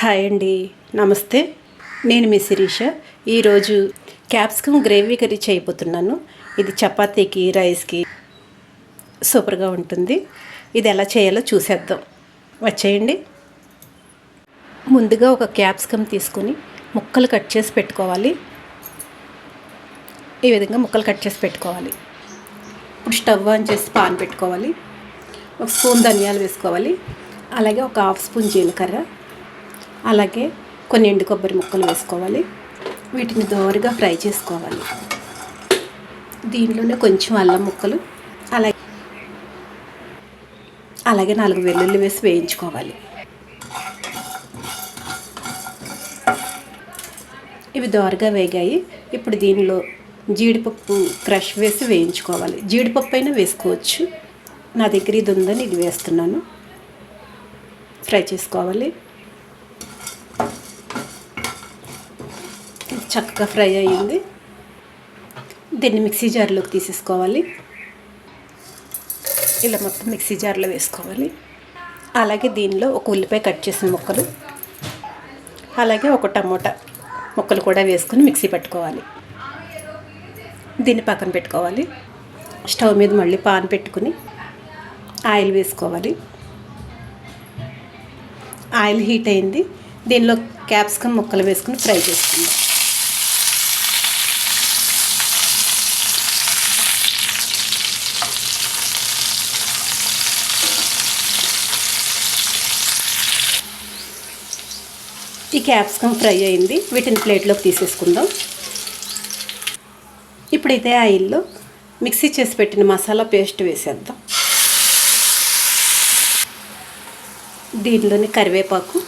Hi అండి. నమస్తే. నేను మీ శిరీష. ఈరోజు క్యాప్సికమ్ గ్రేవీ కర్రీ చేయబోతున్నాను. ఇది చపాతీకి రైస్కి సూపర్గా ఉంటుంది. ఇది ఎలా చేయాలో చూసేద్దాం. వచ్చేయండి. ముందుగా ఒక క్యాప్సికమ్ తీసుకొని ముక్కలు కట్ చేసి పెట్టుకోవాలి. ఈ విధంగా ముక్కలు కట్ చేసి పెట్టుకోవాలి. ఇప్పుడు స్టవ్ ఆన్ చేసి పాన్ పెట్టుకోవాలి. ఒక స్పూన్ ధనియాలు వేసుకోవాలి. అలాగే ఒక హాఫ్ స్పూన్ జీలకర్ర. అలాగే కొన్ని ఎండు కొబ్బరి ముక్కలు వేసుకోవాలి. వీటిని దోరగా ఫ్రై చేసుకోవాలి. దీనిలోనే కొంచెం అల్లం ముక్కలు అలాగే అలాగే నాలుగు వెల్లుల్లి వేసి వేయించుకోవాలి. ఇవి దోరగా వేగాయి. ఇప్పుడు దీనిలో జీడిపప్పు క్రష్ వేసి వేయించుకోవాలి. జీడిపప్పు అయినా వేసుకోవచ్చు. నా దగ్గర ఇది ఉందని ఇది వేస్తున్నాను. ఫ్రై చేసుకోవాలి. చక్కగా ఫ్రై అయ్యింది. దీన్ని మిక్సీ జార్లోకి తీసేసుకోవాలి. ఇలా మొత్తం మిక్సీ జార్లో వేసుకోవాలి. అలాగే దీనిలో ఒక ఉల్లిపాయ కట్ చేసిన ముక్కలు అలాగే ఒక టమోటా ముక్కలు కూడా వేసుకొని మిక్సీ పెట్టుకోవాలి. దీన్ని పక్కన పెట్టుకోవాలి. స్టవ్ మీద మళ్ళీ పాన్ పెట్టుకుని ఆయిల్ వేసుకోవాలి. ఆయిల్ హీట్ అయింది. దీనిలో క్యాప్సికమ్ ముక్కలు వేసుకుని ఫ్రై చేసుకుందాం. ఈ క్యాప్సికమ్ ఫ్రై అయింది. వీటిని ప్లేట్లోకి తీసేసుకుందాం. ఇప్పుడైతే ఆయిల్లో మిక్సీ చేసి పెట్టిన మసాలా పేస్ట్ వేసేద్దాం. దీనిలోని కరివేపాకు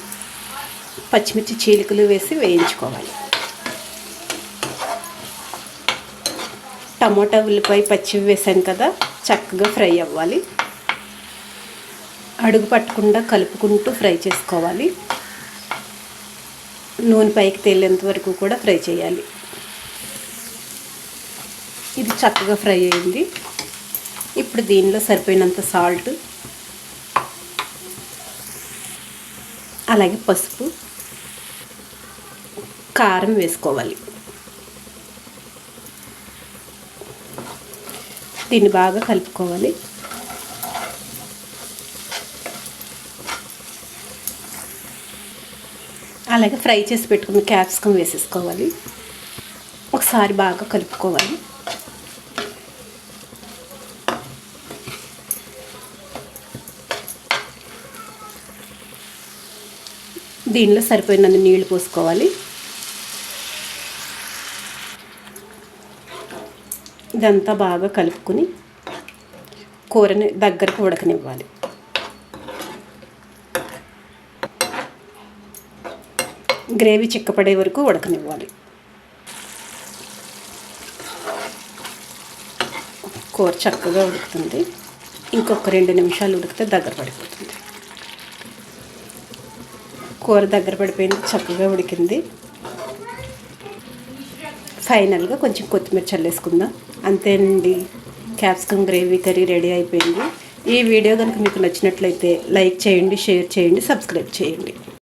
పచ్చిమిర్చి చీలికలు వేసి వేయించుకోవాలి. టమోటా ఉల్లిపాయ పచ్చివి వేసాను కదా చక్కగా ఫ్రై అవ్వాలి. అడుగు పట్టకుండా కలుపుకుంటూ ఫ్రై చేసుకోవాలి. నూనె పైకి తేలేంత వరకు కూడా ఫ్రై చేయాలి. ఇది చక్కగా ఫ్రై అయింది. ఇప్పుడు దీనిలో సరిపోయినంత సాల్ట్ అలాగే పసుపు కారం వేసుకోవాలి. దీన్ని బాగా కలుపుకోవాలి. అలాగే ఫ్రై చేసి పెట్టుకున్న క్యాప్సికం వేసేసుకోవాలి. ఒకసారి బాగా కలుపుకోవాలి. దీనిలో సరిపోయినంత నీళ్ళు పోసుకోవాలి. ఇదంతా బాగా కలుపుకొని కూరని దగ్గరకు ఉడకనివ్వాలి. గ్రేవీ చిక్కపడే వరకు ఉడకనివ్వాలి. కూర చక్కగా ఉడుకుతుంది. ఇంకొక రెండు నిమిషాలు ఉడికితే దగ్గర పడిపోతుంది. కూర దగ్గర పడిపోయింది చక్కగా ఉడికింది. ఫైనల్గా కొంచెం కొత్తిమీర చల్లేసుకుందాం. అంతేనండి క్యాప్సికమ్ గ్రేవీ కర్రీ రెడీ అయిపోయింది. ఈ వీడియో కనుక మీకు నచ్చినట్లయితే లైక్ చేయండి షేర్ చేయండి సబ్స్క్రైబ్ చేయండి.